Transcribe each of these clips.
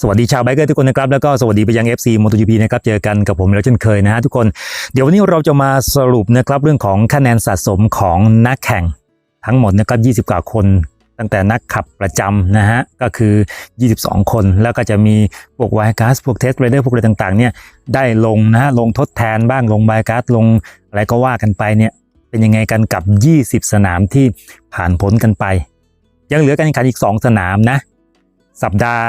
สวัสดีชาวไบเกอร์ทุกคนนะครับแล้วก็สวัสดีไปยัง FC MotoGP นะครับเจอกันกับผมแล้วเช่นเคยนะฮะทุกคนเดี๋ยววันนี้เราจะมาสรุปนะครับเรื่องของคะแนนสะสมของนักแข่งทั้งหมดนะครับ20 กว่าคน ตั้งแต่นักขับประจำนะฮะก็คือ 22 คนแล้วก็จะมีพวกไวกัสพวกเทสเรเดอร์พวกอะไรต่างๆเนี่ยได้ลงนะฮะลงทดแทนบ้างลงไวกัสลงอะไรก็ว่ากันไปเนี่ยเป็นยังไงกันกับ 20 สนามที่ผ่านพ้นกันไป ยังเหลือการแข่งขันอีก 2 สนามนะสัปดาห์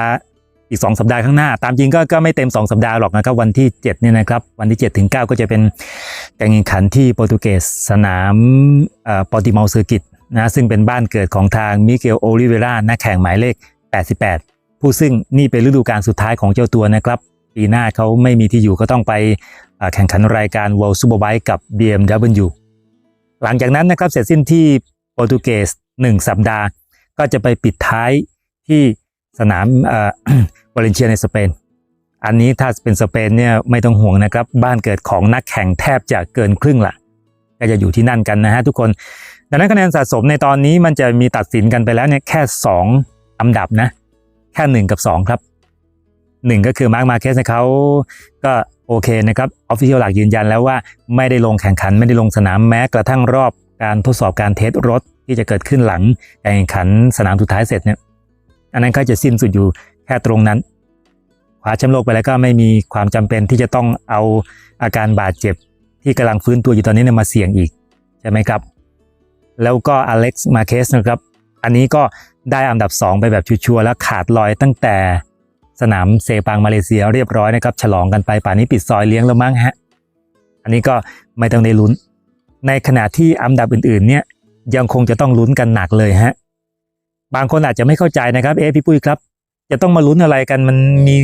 อีก 2 สัปดาห์ข้างหน้า ตามจริงก็ก็ไม่เต็ม 2 สัปดาห์หรอกนะครับ วันที่7เนี่ยนะครับ วันที่7ถึง9ก็จะเป็นการแข่งขันที่โปรตุเกสสนามปอติมาเซอร์กิตนะซึ่งเป็นบ้านเกิดของทางมิเกลโอลิเวรานักแข่งหมายเลข 88 ผู้ซึ่งนี่เป็นฤดูกาลสุดท้ายของเจ้าตัวนะครับ ปีหน้าเขาไม่มีที่อยู่ก็ต้องไปแข่งขันรายการ World Superbike กับ BMW หลังจากนั้นนะครับเสร็จสิ้นที่โปรตุเกส1 สัปดาห์ ก็จะไปปิดท้ายที่ สนามเอ่อวาเลนเชียในสเปน อันนี้ถ้าเป็นสเปนเนี่ยไม่ต้องห่วงนะครับ บ้านเกิดของนักแข่งแทบจะเกินครึ่งละก็จะอยู่ที่นั่นกันนะฮะทุกคน ดังนั้นคะแนนสะสมในตอนนี้มันจะมีตัดสินกันไปแล้วเนี่ยแค่ 2 อันดับนะ แค่ 1 กับ 2 ครับ 1 ก็คือมาร์คมาเคสเขาก็โอเคนะครับออฟฟิเชียลหลักยืนยันแล้วว่าไม่ได้ลงแข่งขันไม่ได้ลงสนามแม้กระทั่งรอบการทดสอบการเทสรถที่จะเกิดขึ้นหลังการแข่งขันสนามสุดท้ายเสร็จเนี่ย อันนั้นก็จะสิ้นสุดอยู่แค่ตรงนั้นคว้าแชมป์โลกไปแล้วก็ไม่มีความจำเป็นที่จะต้องเอาอาการบาดเจ็บ ที่กำลังฟื้นตัวอยู่ตอนนี้นมาเสี่ยงอีกใช่ไหมครับ แล้วก็อเล็กซ์มาเคสนะครับ อันนี้ก็ได้อันดับ 2 ไปแบบชัวร์ๆแล้วขาดลอยตั้งแต่สนามเซปังมาเลเซียเรียบร้อยนะครับ ฉลองกันไปป่านนี้ปิดซอยเลี้ยงแล้วมั้งฮะ อันนี้ก็ไม่ต้องได้ลุ้น ในขณะที่อันดับอื่นๆ เนี่ยยังคงจะต้องลุ้นกันหนักเลยฮะ บางคนอาจจะไม่เข้าใจนะครับ เอ๊พี่ปุ้ยครับ จะต้องมาลุ้นอะไรกันมันมี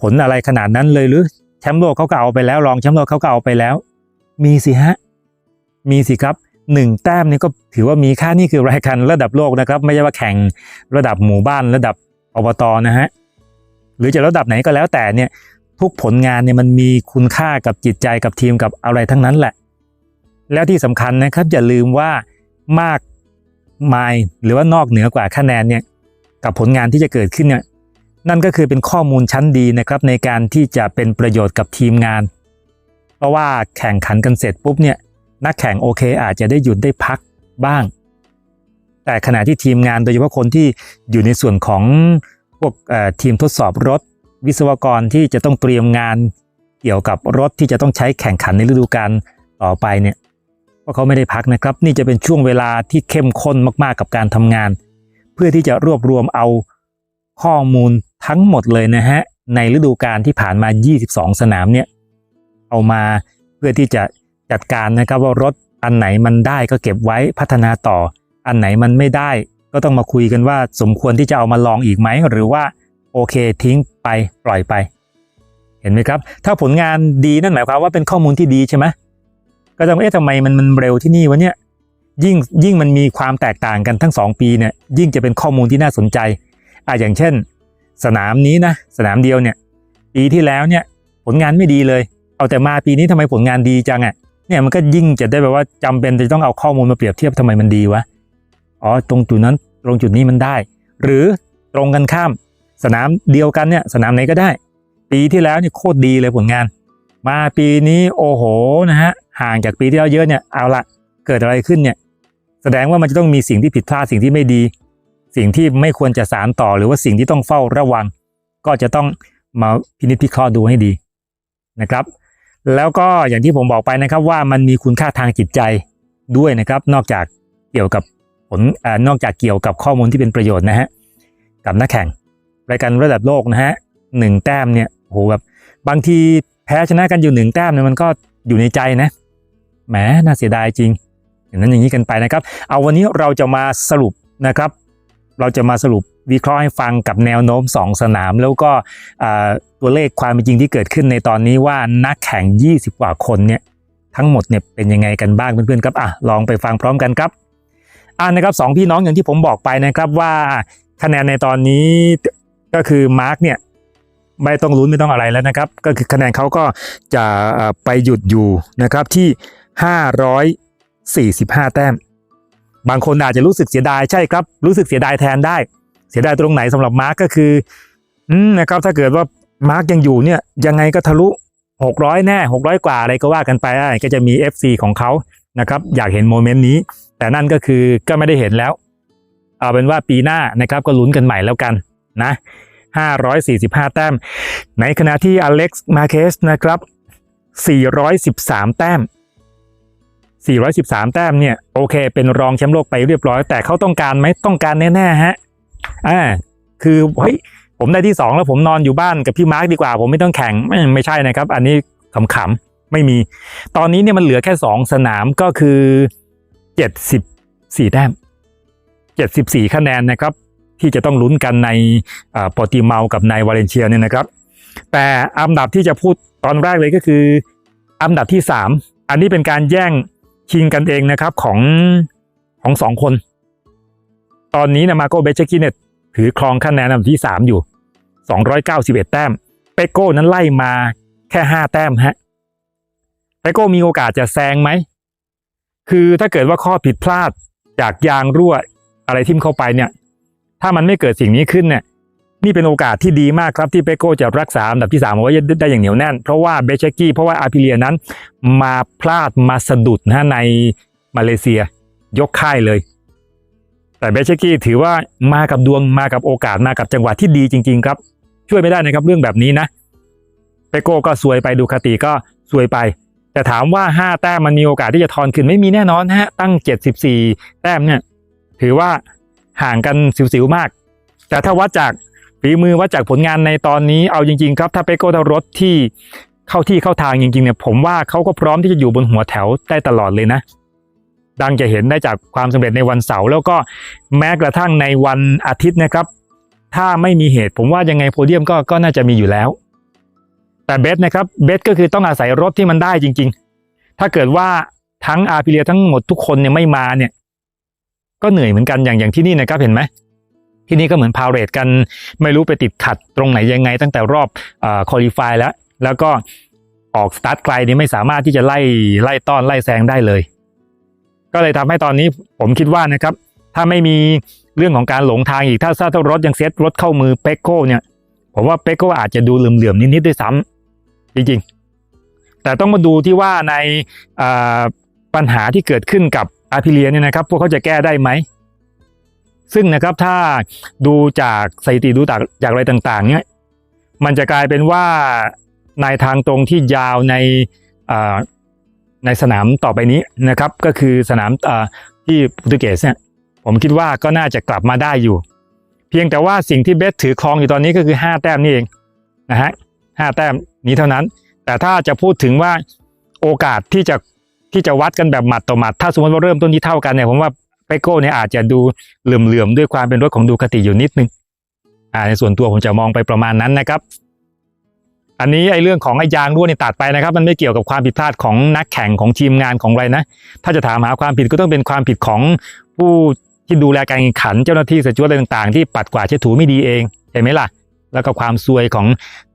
ผลอะไรขนาดนั้นเลยหรือแชมป์โลกเขาก็เอาไปแล้วรองแชมป์โลกเขาก็เอาไปแล้ว มีสิฮะมีสิครับหนึ่งแต้มนี่ก็ถือว่ามีค่านี่คือรายการระดับโลกนะครับ ไม่ใช่ว่าแข่งระดับหมู่บ้านระดับอบตนะฮะหรือจะระดับไหนก็แล้วแต่เนี่ยทุกผลงานเนี่ยมันมีคุณค่ากับจิตใจกับทีมกับอะไรทั้งนั้นแหละ แล้วที่สำคัญนะครับอย่าลืมว่ามาก มายหรือว่านอกเหนือกว่าคะแนนเนี่ยกับผลงานที่จะเกิดขึ้นเนี่ยนั่นก็คือเป็นข้อมูลชั้นดีนะครับในการที่จะเป็นประโยชน์กับทีมงาน เพราะว่าแข่งขันกันเสร็จปุ๊บเนี่ยนักแข่งโอเคอาจจะได้หยุดได้พักบ้าง แต่ขณะที่ทีมงานโดยเฉพาะคนที่อยู่ในส่วนของพวกเอ่อทีมทดสอบรถ วิศวกรที่จะต้องเตรียมงานเกี่ยวกับรถที่จะต้องใช้แข่งขันในฤดูกาลต่อไปเนี่ย เพราเขาไม่ได้พักนะครับ นี่จะเป็นช่วงเวลาที่เข้มข้นมากๆกับการทำงาน เพื่อที่จะรวบรวมเอาข้อมูลทั้งหมดเลยนะฮะในฤดูกาลที่ผ่านมา 22 สนามเนี่ยเอามาเพื่อที่จะจัดการนะครับว่ารถอันไหนมันได้ก็เก็บไว้พัฒนาต่อ อันไหนมันไม่ได้ ก็ต้องมาคุยกันว่าสมควรที่จะเอามาลองอีกไหมหรือว่าโอเคทิ้งไปปล่อยไป เห็นไหมครับ ถ้าผลงานดีนั่นหมายความว่าเป็นข้อมูลที่ดีใช่ไหม ก็ต้องเอ๊ะทำไมมันมันเร็วที่นี่วะเนี่ยยิ่งยิ่งมันมีความแตกต่างกันทั้ง 2 ปีเนี่ยยิ่งจะเป็นข้อมูลที่น่าสนใจอะอย่างเช่น สนามนี้นะสนามเดียวเนี่ยปีที่แล้วเนี่ยผลงานไม่ดีเลย เอาแต่มาปีนี้ทำไมผลงานดีจังอะเนี่ยมันก็ยิ่งจะได้แบบว่าจำเป็นจะต้องเอาข้อมูลมาเปรียบเทียบทำไมมันดีวะอ๋อตรงจุดนั้นตรงจุดนี้มันได้ หรือตรงกันข้าม สนามเดียวกันเนี่ยสนามไหนก็ได้ ปีที่แล้วเนี่ยโคตรดีเลยผลงาน มาปีนี้โอ้โหนะฮะห่างจากปีที่แล้วเยอะเนี่ยเอาละเกิดอะไรขึ้นเนี่ยแสดงว่ามันจะต้องมีสิ่งที่ผิดพลาดสิ่งที่ไม่ดี สิ่งที่ไม่ควรจะสารต่อหรือว่าสิ่งที่ต้องเฝ้าระวัง ก็จะต้องมาพินิจพิเคราะห์ดูให้ดีนะครับ แล้วก็อย่างที่ผมบอกไปนะครับว่ามันมีคุณค่าทางจิตใจด้วยนะครับ นอกจากเกี่ยวกับผลอนอกจากเกี่ยวกับข้อมูลที่เป็นประโยชน์นะฮะกับนักแข่งรายการระดับโลกนะฮะหนึ่งแต้มเนี่ยโหแบบบางที แพ้ชนะกันอยู่หนึ่งแต้มเนี่ยมันก็อยู่ในใจนะแหมน่าเสียดายจริง อย่างนั้นอย่างนี้กันไปนะครับ เอาวันนี้เราจะมาสรุปนะครับ เราจะมาสรุปวิเคราะห์ให้ฟังกับแนวโน้ม 2 สนาม แล้วก็ตัวเลขความเป็นจริงที่เกิดขึ้นในตอนนี้ว่านักแข่ง 20 กว่าคนเนี่ยทั้งหมดเนี่ยเป็นยังไงกันบ้างเพื่อนๆครับอะลองไปฟังพร้อมกันครับอ่านะครับสองพี่น้องอย่างที่ผมบอกไปนะครับว่าคะแนนในตอนนี้ก็คือมาร์กเนี่ย ไม่ต้องลุ้นไม่ต้องอะไรแล้วนะครับ ก็คือคะแนนเขาก็จะไปหยุดอยู่นะครับที่ 545 แต้ม บางคนอาจจะรู้สึกเสียดายใช่ครับ รู้สึกเสียดายแทนได้ เสียดายตรงไหนสำหรับมาร์กก็คืออืมนะครับถ้าเกิดว่ามาร์กยังอยู่เนี่ยยังไงก็ทะลุหกร้อยแน่หกร้อยกว่าอะไรก็ว่ากันไปได้ก็จะมี FC ของเขานะครับอยากเห็นโมเมนต์นี้ แต่นั่นก็คือก็ไม่ได้เห็นแล้ว เอาเป็นว่าปีหน้านะครับก็ลุ้นกันใหม่แล้วกันนะ 545 แต้ม ในขณะที่อเล็กซ์มาเคสนะครับ 413 แต้ม 413 แต้มเนี่ยโอเค เป็นรองแชมป์โลกไปเรียบร้อย แต่เขาต้องการไหมต้องการแน่ๆฮะอ่าคือเฮ้ยผมได้ที่ 2 แล้วผมนอนอยู่บ้านกับพี่มาร์คดีกว่า ผมไม่ต้องแข่งไม่ไม่ใช่นะครับ อันนี้ขำๆไม่มี ตอนนี้เนี่ยมันเหลือแค่ 2 สนามก็คือ 74 แต้ม 74 คะแนนนะครับ ที่จะต้องลุ้นกันในปอติเมากับในวาเลนเชียเนี่ยนะครับ แต่อันดับที่จะพูดตอนแรกเลยก็คืออันดับที่ 3 อันนี้เป็นการแย่งชิงกันเองนะครับของของสองคน ตอนนี้นะมาโกเบเชกิเนี่ยถือครองคะแนนอันดับที่ 3 อยู่ 291 แต้ม เปโก้นั้นไล่มาแค่ 5 แต้มฮะ เปโก้มีโอกาสจะแซงไหม คือถ้าเกิดว่าข้อผิดพลาดจากยางรั่วอะไรทิ่มเข้าไปเนี่ย ถ้ามันไม่เกิดสิ่งนี้ขึ้นเนี่ยนี่เป็นโอกาสที่ดีมากครับที่เปโก้จะรักษาอันดับที่3เอาไว้ได้อย่างเหนียวแน่น เพราะว่าเบเชกี้เพราะว่าอาพิเลียนั้น มาพลาดมาสะดุดนะในมาเลเซียยกค่ายเลย แต่เบเชกี้ถือว่ามากับดวงมากับโอกาสมากับจังหวะที่ดีจริง ๆ ครับ ช่วยไม่ได้นะครับเรื่องแบบนี้นะเปโก้ก็ซวยไปดูคาติก็ซวยไป แต่ถามว่า 5 แต้มมันมีโอกาสที่จะทอนขึ้นไม่มีแน่นอนนะฮะตั้ง 74 แต้มเนี่ยถือว่า ห่างกันสิวๆมาก แต่ถ้าวัดจากฝีมือวัดจากผลงานในตอนนี้เอาจริง ๆ ครับ ถ้าเปโก้ทารถที่เข้าที่เข้าทางจริงๆเนี่ยผมว่าเขาก็พร้อมที่จะอยู่บนหัวแถวได้ตลอดเลยนะ ดังจะเห็นได้จากความสำเร็จในวันเสาร์แล้วก็แม้กระทั่งในวันอาทิตย์นะครับ ถ้าไม่มีเหตุผมว่ายังไงโพเดียมก็ก็น่าจะมีอยู่แล้ว แต่เบสนะครับเบสก็คือต้องอาศัยรถที่มันได้จริง ๆ ถ้าเกิดว่าทั้งอาพิเลียทั้งหมดทุกคนเนี่ยไม่มาเนี่ย ก็เหนื่อยเหมือนกันอย่างอย่างที่นี่นะครับเห็นไหมที่นี่ก็เหมือนพาวเรตกันไม่รู้ไปติดขัดตรงไหนยังไง ตั้งแต่รอบเอ่อคอลี่ฟายแล้ว แล้วก็ออกสตาร์ทไกลนี่ไม่สามารถที่จะไล่ไล่ต้อนไล่แซงได้เลย ก็เลยทำให้ตอนนี้ผมคิดว่านะครับ ถ้าไม่มีเรื่องของการหลงทางอีกถ้าถ้ารถยังเซตรถเข้ามือเปโก้เนี่ย ผมว่าเปโก้อาจจะดูเหลื่อมๆนิดๆด้วยซ้ำจริงๆ แต่ต้องมาดูที่ว่าในปัญหาที่เกิดขึ้นกับ อาพิเลียเนี่ยนะครับพวกเขาจะแก้ได้ไหม ซึ่งนะครับถ้าดูจากสถิติดูจากจากอะไรต่างๆ เนี่ยมันจะกลายเป็นว่าในทางตรงที่ยาวในในสนามต่อไปนี้นะครับ ก็คือสนามที่โปรตุเกสเนี่ยผมคิดว่าก็น่าจะกลับมาได้อยู่ เพียงแต่ว่าสิ่งที่เบสถือครองอยู่ตอนนี้ก็คือ 5 แต้มนี่เองนะฮะห้าแต้มนี้เท่านั้น แต่ถ้าจะพูดถึงว่าโอกาสที่จะ ที่จะวัดกันแบบหมัดต่อหมัด ถ้าสมมติว่าเริ่มต้นที่เท่ากันเนี่ยผมว่าเปโก้เนี่ยอาจจะดูเหลื่อมๆด้วยความเป็นรถของดูคติอยู่นิดนึงอ่าในส่วนตัวผมจะมองไปประมาณนั้นนะครับ อันนี้ไอ้เรื่องของไอ้ยางรั่วนี่ตัดไปนะครับ มันไม่เกี่ยวกับความผิดพลาดของนักแข่งของทีมงานของอะไรนะ ถ้าจะถามหาความผิดก็ต้องเป็นความผิดของผู้ที่ดูแลการแข่งขันเจ้าหน้าที่สจวตอะไรต่างๆ ที่ปัดกวาดเช็ดถูไม่ดีเองเห็นไหมล่ะ แล้วก็ความซวยของ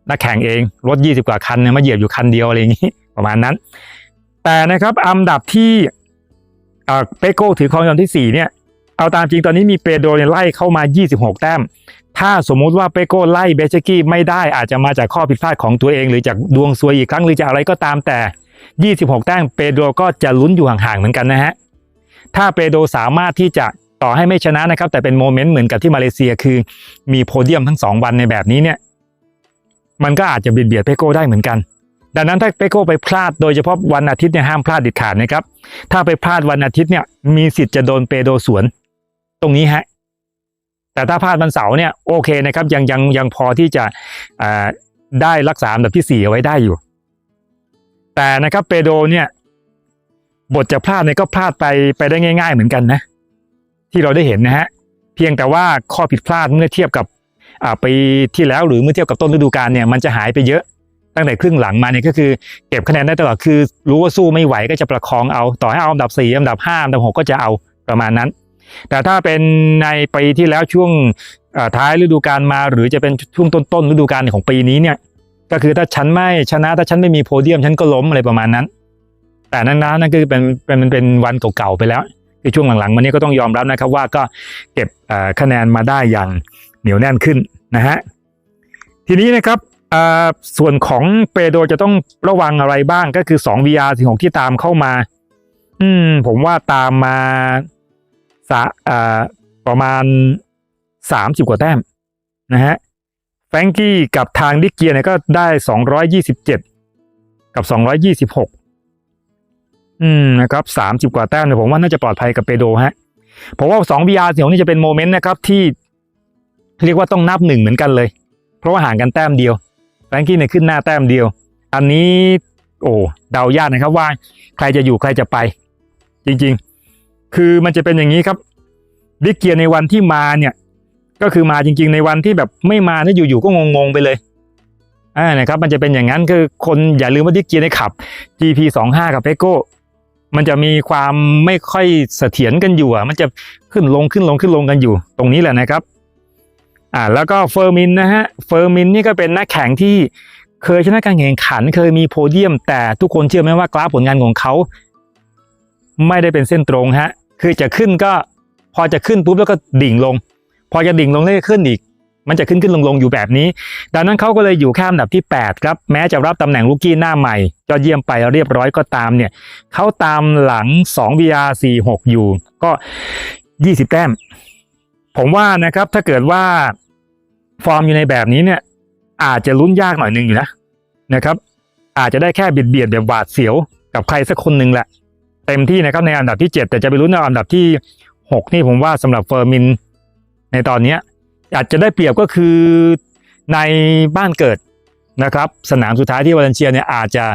นักแข่งเองรถ 20 กว่าคันเนี่ยมาเหยียบอยู่คันเดียวอะไรอย่างนี้ประมาณนั้น แต่นะครับอันดับที่เปโก้ถือครองอันดับที่ 4 เนี่ยเอาตามจริงตอนนี้มีเปโดรไล่เข้ามา 26 แต้ม ถ้าสมมุติว่าเปโก้ไล่เบเชกี้ไม่ได้อาจจะมาจากข้อผิดพลาดของตัวเอง หรือจากดวงซวยอีกครั้งหรือจากอะไรก็ตามแต่ 26 แต้มเปโดรก็จะลุ้นอยู่ห่างๆเหมือนกันนะฮะ ถ้าเปโดรสามารถที่จะต่อให้ไม่ชนะนะครับ แต่เป็นโมเมนต์เหมือนกับที่มาเลเซียคือมีโพเดียมทั้ง 2 วันในแบบนี้เนี่ย มันก็อาจจะเบียดเบียดเปโก้ได้เหมือนกัน ดังนั้นถ้าเปโก้ไปพลาดโดยเฉพาะวันอาทิตย์เนี่ยห้ามพลาดด็ดขาดนะครับ ถ้าไปพลาดวันอาทิตย์เนี่ยมีสิทธิ์จะโดนเปโดสวน ตรงนี้ฮะ แต่ถ้าพลาดวันเสาร์เนี่ยโอเคนะครับ ยังยังยังพอที่จะได้รักษาอันดับที่สี่เอาไว้ได้อยู่ แต่นะครับเปโดเนี่ย บทจะพลาดเนี่ยก็พลาดไปไปได้ง่าย ๆ เหมือนกันนะ ที่เราได้เห็นนะฮะเพียงแต่ว่าข้อผิดพลาดเมื่อเทียบกับปีที่แล้วหรือเมื่อเทียบกับต้นฤดูกาลเนี่ยมันจะหายไปเยอะ ตั้งแต่ครึ่งหลังมาเนี่ยก็คือเก็บคะแนนได้ตลอดคือรู้ว่าสู้ไม่ไหวก็จะประคองเอา ต่อให้เอาอันดับสี่อันดับห้าอันดับหกก็จะเอาประมาณนั้น แต่ถ้าเป็นในปีที่แล้วช่วงท้ายฤดูกาลมา หรือจะเป็นช่วงต้นๆฤดูกาลของปีนี้เนี่ยก็คือถ้าฉันไม่ชนะถ้าฉันไม่มีโพเดียมฉันก็ล้มอะไรประมาณนั้น แต่นั้นนะนั่นคือเป็นเป็นเป็นเป็นวันเก่าๆไปแล้วคือช่วงหลังๆมานี้ก็ต้องยอมรับนะครับว่าก็เก็บคะแนนมาได้อย่างเหนียวแน่นขึ้นนะฮะทีนี้นะครับ ส่วนของเปโดจะต้องระวังอะไรบ้างก็คือ2 VR 16ที่ตามเข้ามา อืม ผมว่าตามมาสะอ่าประมาณ30กว่าแต้มนะฮะแฟงกี้กับทางดิเกียเนี่ยก็ได้227กับ226อืมนะครับ30กว่าแต้มเนี่ยผมว่าน่าจะปลอดภัยกับเปโดฮะผมว่า2 VR 16นี่จะเป็นโมเมนต์นะครับที่เรียกว่าต้องนับหนึ่งเหมือนกันเลย เพราะว่าห่างกันแต้มเดียว แฟรงกี้เนี่ยขึ้นหน้าแต้มเดียว อันนี้โอ้เดายากนะครับว่าใครจะอยู่ใครจะไป จริงๆ คือมันจะเป็นอย่างนี้ครับดิกเกียร์ในวันที่มาเนี่ย ก็คือมาจริง ๆ ในวันที่แบบไม่มาแล้วอยู่ๆก็งงๆไปเลยอ่านะครับ มันจะเป็นอย่างนั้นคือคนอย่าลืมว่าดิกเกียร์ในขับ GP 2 5กับเ e โก้มันจะมีความไม่ค่อยเสถียรกันอยู่อะ มันจะขึ้นลงขึ้นลงขึ้นลงกันอยู่ ตรงนี้แหละนะครับ อ่าแล้วก็เฟอร์มินนะฮะเฟอร์มินนี่ก็เป็นนักแข่งที่เคยชนะการแข่งขัน เคยมีโพเดียม แต่ทุกคนเชื่อไหมว่ากราฟผลงานของเขา ไม่ได้เป็นเส้นตรงฮะคือจะขึ้นก็พอจะขึ้นปุ๊บแล้วก็ดิ่งลง พอจะดิ่งลงแล้วก็ขึ้นอีก มันจะขึ้นขึ้นลงลงอยู่แบบนี้ ดังนั้นเขาก็เลยอยู่แค่อันดับที่ 8 ครับ แม้จะรับตำแหน่งลูกกี้หน้าใหม่ยอดเยี่ยมไปเรียบร้อยก็ตามเนี่ยเขาตามหลัง2 VR 46 อยู่ก็ 20 แต้ม ผมว่านะครับถ้าเกิดว่าฟอร์มอยู่ในแบบนี้เนี่ยอาจจะลุ้นยากหน่อยหนึงอยู่นะนะครับ อาจจะได้แค่เบียดเบียดแบบหวาดเสียวกับใครสักคนหนึ่งแหละ เต็มที่นะครับในอันดับที่ 7 แต่จะไปลุ้นในอันดับที่ 6 นี่ผมว่าสำหรับเฟอร์มิน ในตอนนี้อาจจะได้เปรียบก็คือในบ้านเกิดนะครับ สนามสุดท้ายที่วาเลนเซียเนี่ยอาจจะ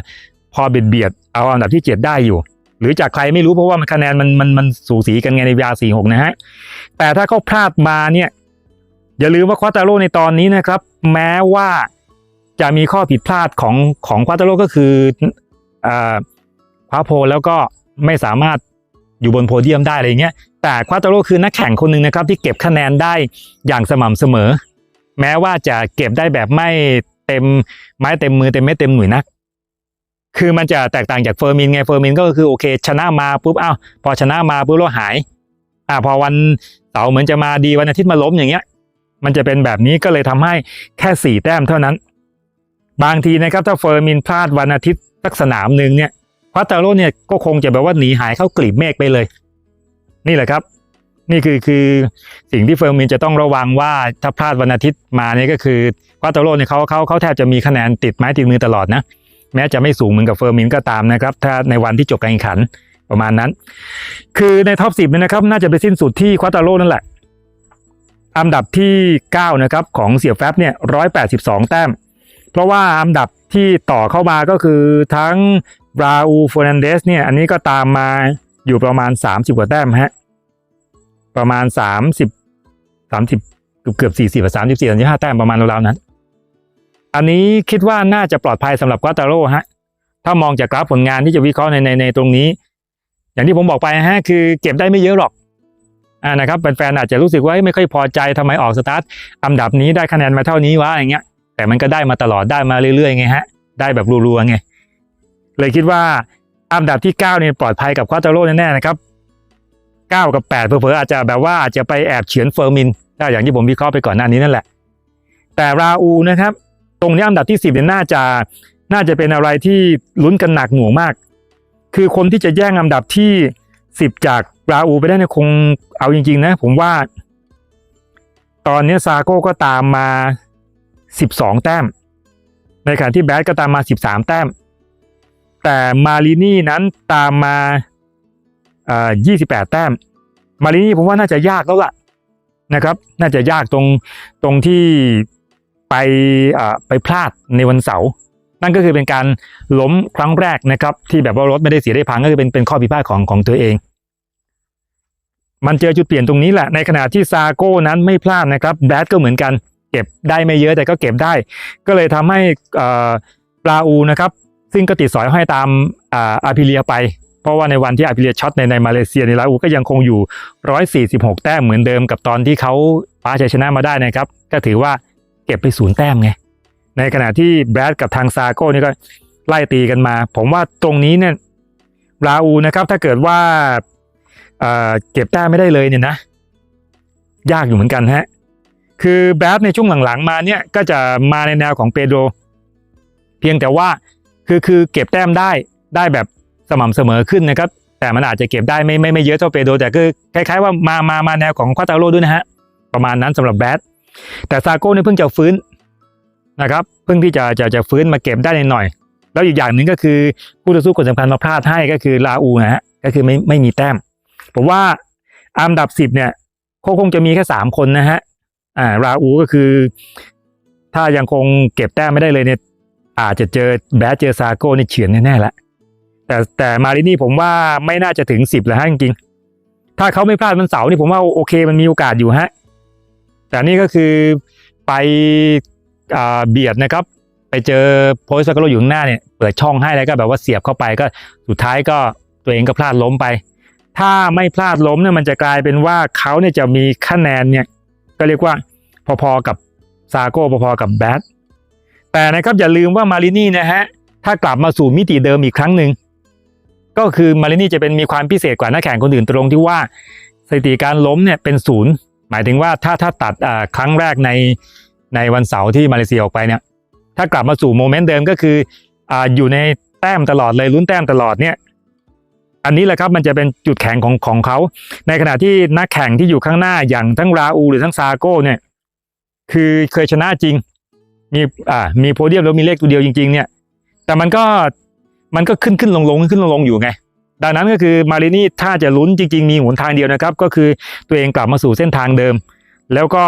พอเบียดเบียดเอาอันดับที่ 7 ได้อยู่ หรือจากใครไม่รู้เพราะว่ามันคะแนนมันมันมันสูสีกันไงในยาสี่หกนะฮะ แต่ถ้าเขาพลาดมาเนี่ย อย่าลืมว่าควาตาโร่ในตอนนี้นะครับ แม้ว่าจะมีข้อผิดพลาดของของควาตาโร่ก็คืออ่าคว้าโพลแล้วก็ไม่สามารถอยู่บนโพเดียมได้อะไรเงี้ย แต่ควาตาโร่คือนักแข่งคนหนึ่งนะครับ ที่เก็บคะแนนได้อย่างสม่ำเสมอ แม้ว่าจะเก็บได้แบบไม่เต็มไม้เต็มมือเต็มเม็ดเต็มหน่วยนัก คือมันจะแตกต่างจากเฟอร์มินไงเฟอร์มินก็คือโอเค ชนะมาปุ๊บอ้าวพอชนะมาปุ๊บแล้วหาย อ่าพอวันเสาร์เหมือนจะมาดีวันอาทิตย์มาล้มอย่างเงี้ย มันจะเป็นแบบนี้ก็เลยทำให้แค่สี่แต้มเท่านั้น บางทีนะครับถ้าเฟอร์มินพลาดวันอาทิตย์สักสนามหนึ่งเนี่ยควาตาโร่เนี่ยก็คงจะแบบว่าหนีหายเข้ากลีบเมฆไปเลย นี่แหละครับนี่คือคือสิ่งที่เฟอร์มินจะต้องระวังว่าถ้าพลาดวันอาทิตย์มาเนี่ยก็คือควาตาโร่เนี่ยเขาเขาเขาแทบจะมีคะแนนติดไม้ติดมือตลอดนะ แม้จะไม่สูงเหมือนกับเฟอร์มินก็ตามนะครับ ถ้าในวันที่จบการแข่งขันประมาณนั้น คือในท็อปสิบเนี่ยนะครับ น่าจะไปสิ้นสุดที่ควาตาโรนั่นแหละอันดับที่9นะครับของเสียแฟบเนี่ย182แแต้ม เพราะว่าอันดับที่ต่อเข้ามาก็คือทั้งราอูเฟอร์นันเดสเนี่ยอันนี้ก็ตามมาอยู่ประมาณ 30 กว่าแต้มฮะประมาณ 30 30เกือบเกือบ40 34 35แต้มประมาณราวๆนั้น อันนี้คิดว่าน่าจะปลอดภัยสำหรับควาตาโร่ฮะ ถ้ามองจากกราฟผลงานที่จะวิเคราะห์ในในในตรงนี้ อย่างที่ผมบอกไปฮะคือเก็บได้ไม่เยอะหรอกอ่านะครับแฟนๆอาจจะรู้สึกว่าไม่ค่อยพอใจทำไมออกสตาร์ทอันดับนี้ได้คะแนนมาเท่านี้วะอย่างเงี้ย แต่มันก็ได้มาตลอดได้มาเรื่อยๆไงฮะ ได้แบบรัวๆไงเลยคิดว่าอันดับที่9เนี่ยปลอดภัยกับควาตาโร่แน่ๆนะครับ9กับ8เผลอๆอาจจะแบบว่าอาจจะไปแอบเฉือนเฟอร์มินได้อย่างที่ผมวิเคราะห์ไปก่อนหน้านี้นั่นแหละ แต่ราอูนะครับ ตรงนี้อันดับที่10เนี่ยน่าจะน่าจะเป็นอะไรที่ลุ้นกันหนักหน่วงมาก คือคนที่จะแย่งอันดับที่10จากราอูไปได้เนี่ยคงเอาจริง ๆ นะ ผมว่า ตอนนี้ซาโก้ก็ตามมา12แต้ม ในขณะที่แบดก็ตามมา13แต้ม แต่มารินี่นั้นตามมาเอ่อ28แต้ม มารินี่ผมว่าน่าจะยากแล้วล่ะนะครับ น่าจะยากตรงตรงที่ ไปไปพลาดในวันเสาร์นั่นก็คือเป็นการล้มครั้งแรกนะครับ ที่แบบว่ารถไม่ได้เสียได้พังก็คือเป็นเป็นข้อผิดพลาดของของตัวเอง มันเจอจุดเปลี่ยนตรงนี้แหละในขณะที่ซาโก้นั้นไม่พลาดนะครับแบดก็เหมือนกัน เก็บได้ไม่เยอะแต่ก็เก็บได้ ก็เลยทำให้ปลาอูนะครับ ซึ่งก็ติดสอยห้อยตามอาพิเลียไป เพราะว่าในวันที่อาพิเลียช็อตในในมาเลเซียในลาอูก็ยังคงอยู่ 146 แต้มเหมือนเดิมกับตอนที่เขาคว้าชัยชนะมาได้นะครับ ก็ถือว่า ก็บไปศูนย์แต้มไง ในขณะที่แบรดกับทางซาโก้นี่ก็ไล่ตีกันมา ผมว่าตรงนี้เนี่ยราอูนะครับ ถ้าเกิดว่าเอ่อเก็บแต้มไม่ได้เลยเนี่ยนะ ยากอยู่เหมือนกันฮะ คือแบดในช่วงหลังๆ มาเนี่ยก็จะมาในแนวของเปโดรเพียงแต่ว่าคือคือเก็บแต้มได้ได้แบบสม่ำเสมอขึ้นนะครับ แต่มันอาจจะเก็บได้ไม่ไม่ไม่เยอะเท่าเปโดรแต่คือคล้ายๆว่ามามามาแนวของควาตาโร่ด้วยนะฮะประมาณนั้นสำหรับแบด แต่ซาโก้เนี่ยเพิ่งจะฟื้นนะครับเพิ่งที่จะจะจะฟื้นมาเก็บได้หน่อยๆแล้วอีกอย่างหนึ่งก็คือผู้ต่อสู้คนสำคัญมาพลาดให้ก็คือลาอูนะฮะก็คือไม่ไม่มีแต้มผมว่าอันดับสิบเนี่ยเขาคงจะมีแค่สามคนนะฮะอ่าราอูก็คือ ถ้ายังคงเก็บแต้มไม่ได้เลยเนี่ยอาจจะเจอแบดเจอซาโก้นี่เฉือนแน่ๆล้วแต่แต่มารินี่ผมว่าไม่น่าจะถึงสิบแล้วฮะจริงๆถ้าเขาไม่พลาดวันเสาร์นี่ผมว่าโอเคมันมีโอกาสอยู่ฮะ แต่นี่ก็คือไปอเบียดนะครับ ไปเจอโพสซากโรอยู่ข้างหน้าเนี่ยเปิดช่องให้แล้วก็แบบว่าเสียบเข้าไปก็สุดท้ายก็ตัวเองก็พลาดล้มไป ถ้าไม่พลาดล้มเนี่ยมันจะกลายเป็นว่าเขาเนี่ยจะมีคะแนนเนี่ยก็เรียกว่าพอๆกับซาโก้พอๆกับแบทแต่นะครับอย่าลืมว่ามารินี่นะฮะถ้ากลับมาสู่มิติเดิมอีกครั้งหนึ่งก็คือมารินี่จะเป็นมีความพิเศษกว่านักแข่งคนอื่นตรงที่ว่าสถิติการล้มเนี่ยเป็นศูนย์ หมายถึงว่าถ้าถ้าตัดครั้งแรกในในวันเสาร์ที่มาเลเซียออกไปเนี่ย ถ้ากลับมาสู่โมเมนต์เดิมก็คือออยู่ในแต้มตลอดเลยลุ้นแต้มตลอดเนี่ยอันนี้แหละครับมันจะเป็นจุดแข็งของของเขา ในขณะที่นักแข่งที่อยู่ข้างหน้าอย่างทั้งราอูหรือทั้งซาโก้เนี่ย คือเคยชนะจริง มีอ่ามีโพเดียมแล้วมีเลขตัวเดียวจริง ๆ เนี่ย แต่มันก็มันก็ขึ้นขึ้นลงลงขึ้นลงลงอยู่ไง ดังนั้นก็คือมารินี่ถ้าจะลุ้นจริง ๆ มีหนทางเดียวนะครับ ก็คือตัวเองกลับมาสู่เส้นทางเดิม แล้วก็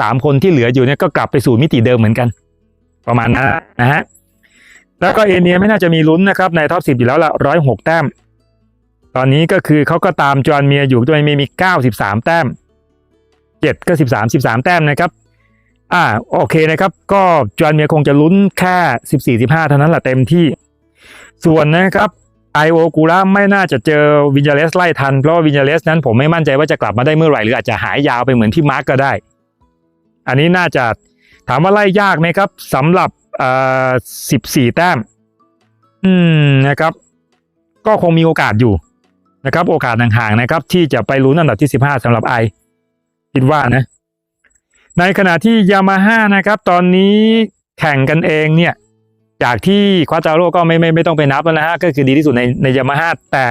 สามคนที่เหลืออยู่เนี่ยก็กลับไปสู่มิติเดิมเหมือนกัน ประมาณนั้นนะฮะแล้วก็เอเนียไม่น่าจะมีลุ้นนะครับ ในท็อปสิบอยู่แล้วละร้อยหกแต้ม ตอนนี้ก็คือเขาก็ตามจอห์นเมียอยู่จอห์นเมียร์มี93แต้ม7ก็13 13แต้มนะครับอ่าโอเคนะครับ ก็จอห์นเมียคงจะลุ้นแค่14 15เท่านั้นแหละเต็มที่ ส่วนนะครับ ไอโอกูระไม่น่าจะเจอวินยาเลสไล่ทัน เพราะว่าวินยาเลสนั้นผมไม่มั่นใจว่าจะกลับมาได้เมื่อไหร่หรืออาจจะหายยาวไปเหมือนที่มาร์กก็ได้ อันนี้น่าจะถามว่าไล่ยากไหมครับสำหรับอ่า14แต้ม อืมนะครับ ก็คงมีโอกาสอยู่นะครับ โอกาสห่างๆนะครับ ที่จะไปลุ้นอันดับที่15สำหรับไอคิดว่านะ ในขณะที่ยามาฮ่านะครับ ตอนนี้แข่งกันเองเนี่ย จากที่ควาจาโร่ก็ไม่ไม่ไม่ต้องไปนับแล้วนะฮะก็คือดีที่สุดในในยามาฮ่าแต่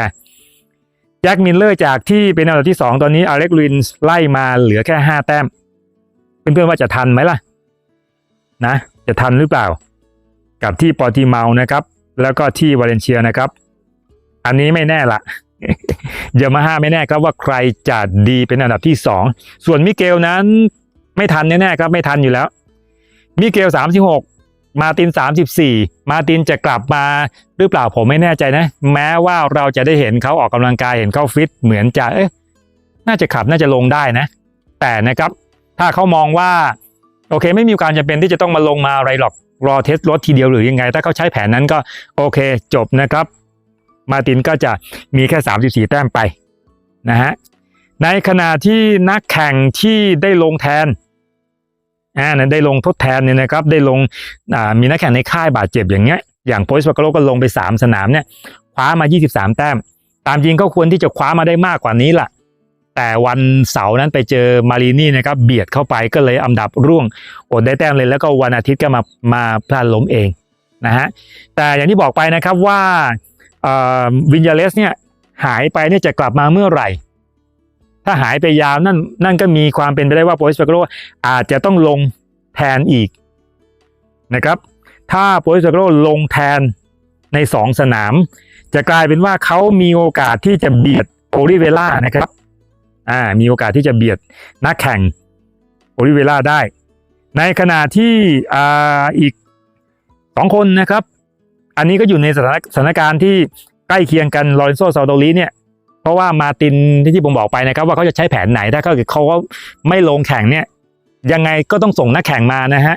แจ็คมิลเลอร์จากที่เป็นอันดับที่ 2 ตอนนี้อเล็กลินไล่มาเหลือแค่ 5 แต้ม เพื่อนๆว่าจะทันไหมล่ะ นะ จะทันหรือเปล่า กับที่ปอร์ติเมานะครับ แล้วก็ที่วาเลนเชียนะครับ อันนี้ไม่แน่ละยามาฮ่าไม่แน่ครับว่าใครจะดีเป็นอันดับที่ 2 ส่วนมิเกลนั้น ไม่ทันแน่ๆครับไม่ทันอยู่แล้วมิเกล36 มาติน 34 มาตินจะกลับมาหรือเปล่าผมไม่แน่ใจนะ แม้ว่าเราจะได้เห็นเขาออกกำลังกายเห็นเขาฟิตเหมือนจะเอ๊ะน่าจะขับน่าจะลงได้นะ แต่นะครับถ้าเขามองว่า โอเค ไม่มีการจำเป็นที่จะต้องมาลงมาอะไรหรอกรอเทสรถทีเดียวหรือยังไง ถ้าเขาใช้แผนนั้นก็โอเคจบนะครับ มาตินก็จะมีแค่ 34 แต้มไปนะฮะในขณะที่นักแข่งที่ได้ลงแทน อ่านั้นได้ลงทดแทนเนี่ยนะครับ ได้ลงอ่ามีนักแข่งในค่ายบาดเจ็บอย่างเงี้ย อย่างโพสต์ปากโลก็ลงไป 3 สนามเนี่ย คว้ามา 23 แต้ม ตามจริงก็ควรที่จะคว้ามาได้มากกว่านี้ล่ะ แต่วันเสาร์นั้นไปเจอมารีนี่นะครับ เบียดเข้าไปก็เลยอันดับร่วง อดได้แต้มเลยแล้วก็วันอาทิตย์ก็มา มาพลาดล้มเองนะฮะ แต่อย่างที่บอกไปนะครับว่าวินยาเลสเนี่ยหายไปเนี่ยจะกลับมาเมื่อไหร่ ถ้าหายไปยาวนั่นนั่นก็มีความเป็นไปได้ว่าโปรสเปโกโรอาจจะต้องลงแทนอีกนะครับ ถ้าโปรสเปโกโรลงแทนในสองสนาม จะกลายเป็นว่าเขามีโอกาสที่จะเบียดโอริเวล่านะครับอ่ามีโอกาสที่จะเบียดนักแข่งโอริเวล่าได้ ในขณะที่อ่าอีกสองคนนะครับ อันนี้ก็อยู่ในสถานสถานการณ์ที่ใกล้เคียงกันลอเรนโซซาโดลีเนี่ย เพราะว่ามาตินที่ที่ผมบอกไปนะครับ ว่าเขาจะใช้แผนไหนถ้าเขาเขาไม่ลงแข่งเนี่ยยังไงก็ต้องส่งนักแข่งมานะฮะ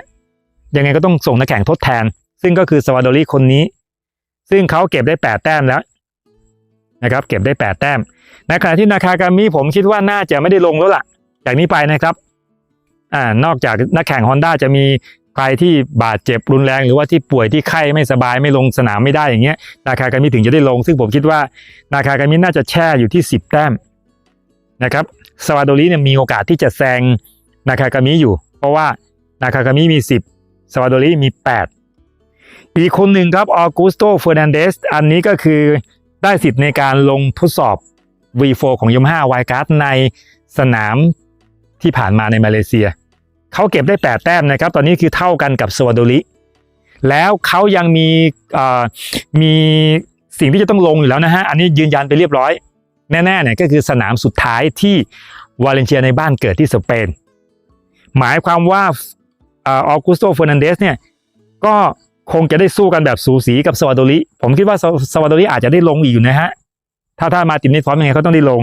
ยังไงก็ต้องส่งนักแข่งทดแทน ซึ่งก็คือสวาโดลีคนนี้ ซึ่งเขาเก็บได้ 8 แต้มแล้วนะครับ เก็บได้ 8 แต้มในขณะที่นาคากามิผมคิดว่าน่าจะไม่ได้ลงแล้วล่ะ จากนี้ไปนะครับอ่านอกจากนักแข่งฮอนด้าจะมี ใครที่บาดเจ็บรุนแรง หรือว่าที่ป่วยที่ไข้ไม่สบายไม่ลงสนามไม่ได้อย่างเงี้ยนาคาการมิถึงจะได้ลง ซึ่งผมคิดว่านาคาการมิน่าจะแช่อยู่ที่ 10 แต้มนะครับสวาโดลีเนี่ยมีโอกาสที่จะแซงนาคากามิอยู่ เพราะว่านาคากามิมี 10สวาโดริมี 8 อีกคนหนึ่งครับออกุสโตเฟอร์นันเดสอันนี้ก็คือได้สิทธิ์ในการลงทดสอบ V4 ของยม a h a ไวการ์ดในสนามที่ผ่านมาในมาเลเซีย เขาเก็บได้ 8 แต้มนะครับ ตอนนี้คือเท่ากันกับสวาโดริแล้วเขายังมีมีสิ่งที่จะต้องลงอยู่แล้วนะฮะ อันนี้ยืนยันไปเรียบร้อย แน่ๆเนี่ยก็คือสนามสุดท้ายที่วาเลนเซียในบ้านเกิดที่สเปน หมายความว่าออกุสโตเฟอร์นันเดสเนี่ยก็คงจะได้สู้กันแบบสูสีกับสวาโดริผมคิดว่าสวาโดริอาจจะได้ลงอีกอยู่นะฮะ ถ้าถ้ามาตินนี่พร้อมยังไงเขาต้องได้ลง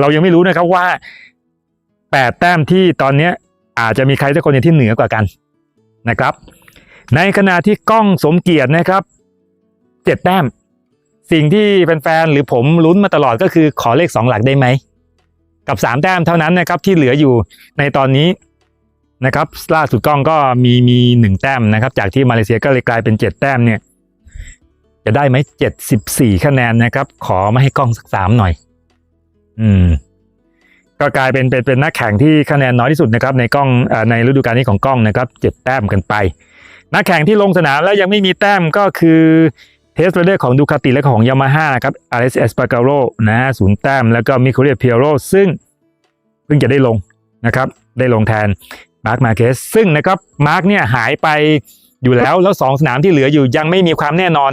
เรายังไม่รู้นะครับว่าแปดแต้มที่ตอนเนี้ย อาจจะมีใครสักคนที่เหนือกว่ากันนะครับ ในขณะที่กล้องสมเกียรตินะครับเจ็ดแต้ม สิ่งที่แฟนๆหรือผมลุ้นมาตลอดก็คือขอเลขสองหลักได้ไหม กับสามแต้มเท่านั้นนะครับที่เหลืออยู่ในตอนนี้นะครับล่าสุดกล้องก็มีมีหนึ่งแต้มนะครับ จากที่มาเลเซียก็เลยกลายเป็นเจ็ดแต้มเนี่ย จะได้ไหมเจ็ดสิบสี่คะแนนนะครับ ขอมาให้กล้องสักสามหน่อย อืม ก็กลายเป็นเป็นเป็นนักแข่งที่คะแนนน้อยที่สุดนะครับในกล้องในฤดูกาลนี้ของกล้องนะครับเจ็ดแต้มกันไป นักแข่งที่ลงสนามแล้วยังไม่มีแต้มก็คือเทสเรเดอร์ของดูคาติและของยามาฮ่าครับอาร์เอสเอสปาการโรนะฮะศูนย์แต้มแล้วก็มิโคเรียเพียโรซึ่งเพิ่งจะได้ลงนะครับได้ลงแทนมาร์คมาเคสซึ่งนะครับมาร์คเนี่ยหายไปอยู่แล้วแล้วสองสนามที่เหลืออยู่ยังไม่มีความแน่นอน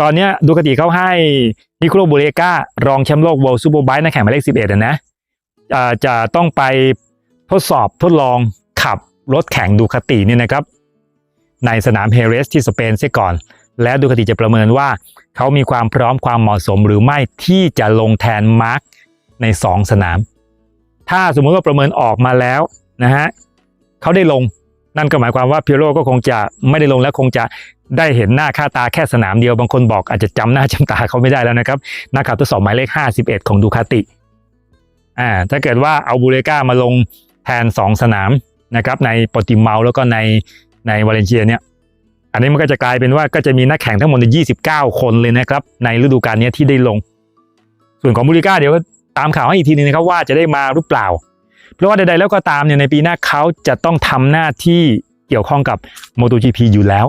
ตอนนี้ดูคาติเขาให้นิโคลโบเลกา รองแชมป์โลก World Superbike นักแข่งหมายเลข11อะนะ จะต้องไปทดสอบทดลองขับรถแข่งดูคาติเนี่ยนะครับ ในสนามเฮเรสที่สเปนเสียก่อน และดูคาติจะประเมินว่า เขามีความพร้อมความเหมาะสมหรือไม่ที่จะลงแทนมาร์กใน 2 สนาม ถ้าสมมติว่าประเมินออกมาแล้วนะฮะเขาได้ลงนั่นก็หมายความว่าพิโรก็คงจะไม่ได้ลงและคงจะได้เห็นหน้าค่าตาแค่สนามเดียวบางคนบอกอาจจะจำหน้าจำตาเขาไม่ได้แล้วนะครับนักขับทดสอบหมายเลข 51 ของดูคาติ อ่าถ้าเกิดว่าเอาบูเรกามาลงแทน 2 สนามนะครับในปอติเมาแล้วก็ในในวาเลนเซียเนี่ยอันนี้มันก็จะกลายเป็นว่าก็จะมีนักแข่งทั้งหมดใน29 คนเลยนะครับ ในฤดูกาลนี้ที่ได้ลง ส่วนของบูริก้าเดี๋ยวตามข่าวให้อีกทีนึงนะครับว่าจะได้มาหรือเปล่า เพราะว่าใดๆแล้วก็ตามเนี่ยในปีหน้าเขาจะต้องทำหน้าที่เกี่ยวข้องกับ MotoGP อยู่แล้ว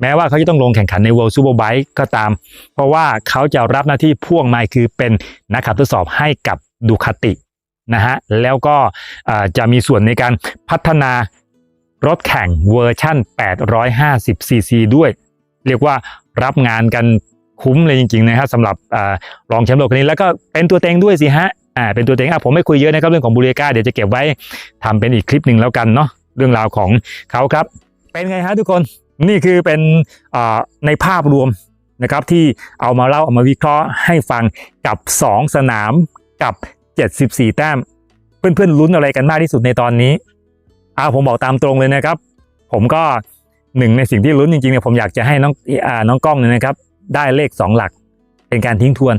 แม้ว่าเขาจะต้องลงแข่งขันใน World Superbike ก็ตาม เพราะว่าเขาจะรับหน้าที่พ่วงมาคือเป็นนักขับทดสอบให้กับ ดูคาตินะฮะแล้วก็จะมีส่วนในการพัฒนารถแข่งเวอร์ชั่น 850 cc ด้วย เรียกว่ารับงานกันคุ้มเลยจริงๆนะครับสำหรับอรองแชมป์โลกคนนี้แล้วก็เป็นตัวเต็งด้วยสิฮะอ่าเป็นตัวเต็งอะผมไม่คุยเยอะนะครับเรื่องของบูเรกาเดี๋ยวจะเก็บไว้ทำเป็นอีกคลิปหนึ่งแล้วกันเนาะเรื่องราวของเขาครับ เป็นไงฮะทุกคนนี่คือเป็นในภาพรวมนะครับที่เอามาเล่าเอามาวิเคราะห์ให้ฟังกับ 2 สนาม กับ 74 แต้ม เพื่อนๆลุ้นอะไรกันมากที่สุดในตอนนี้เอาผมบอกตามตรงเลยนะครับ ผมก็หนึ่งในสิ่งที่ลุ้นจริงๆเนี่ยผมอยากจะให้น้องอ่าน้องกล้องเนี่ยนะครับ ได้เลข 2 หลัก เป็นการทิ้งทวน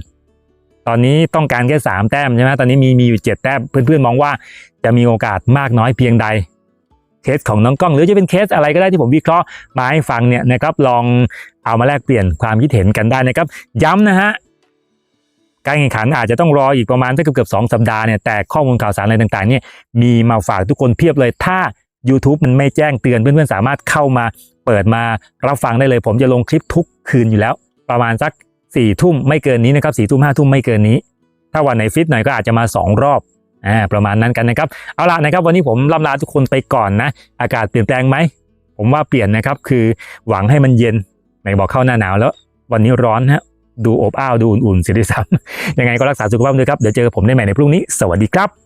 ตอนนี้ต้องการแค่ 3 แต้มใช่ไหมตอนนี้มีมีอยู่ 7 แต้ม เพื่อนๆมองว่าจะมีโอกาสมากน้อยเพียงใดเคสของน้องกล้องหรือจะเป็นเคสอะไรก็ได้ที่ผมวิเคราะห์มาให้ฟังเนี่ยนะครับลองเอามาแลกเปลี่ยนความคิดเห็นกันได้นะครับ ย้ำนะฮะ การแข่งขันอาจจะต้องรออีกประมาณสักเกือบสองสัปดาห์เนี่ยแต่ข้อมูลข่าวสารอะไรต่างๆเนี่ยมีมาฝากทุกคนเพียบเลยถ้า YouTube มันไม่แจ้งเตือนเพื่อนๆ สามารถเข้ามาเปิดมารับฟังได้เลย ผมจะลงคลิปทุกคืนอยู่แล้ว ประมาณสักสี่ทุ่มไม่เกินนี้นะครับสี่ทุ่มห้าทุ่มไม่เกินนี้ ถ้าวันไหนฟิตหน่อยก็อาจจะมาสองรอบอ่าประมาณนั้นกันนะครับ เอาล่ะนะครับ วันนี้ผมล่ำลาทุกคนไปก่อนนะ อากาศเปลี่ยนแปลงไหม ผมว่าเปลี่ยนนะครับ คือหวังให้มันเย็นไหนบอกเข้าหน้าหนาวแล้ว วันนี้ร้อนฮะ ดูอบอ้าวดูอุ่นๆเสียด้วยซ้ำยังไงก็รักษาสุขภาพด้วยครับ เดี๋ยวเจอผมได้ใหม่ในพรุ่งนี้ สวัสดีครับ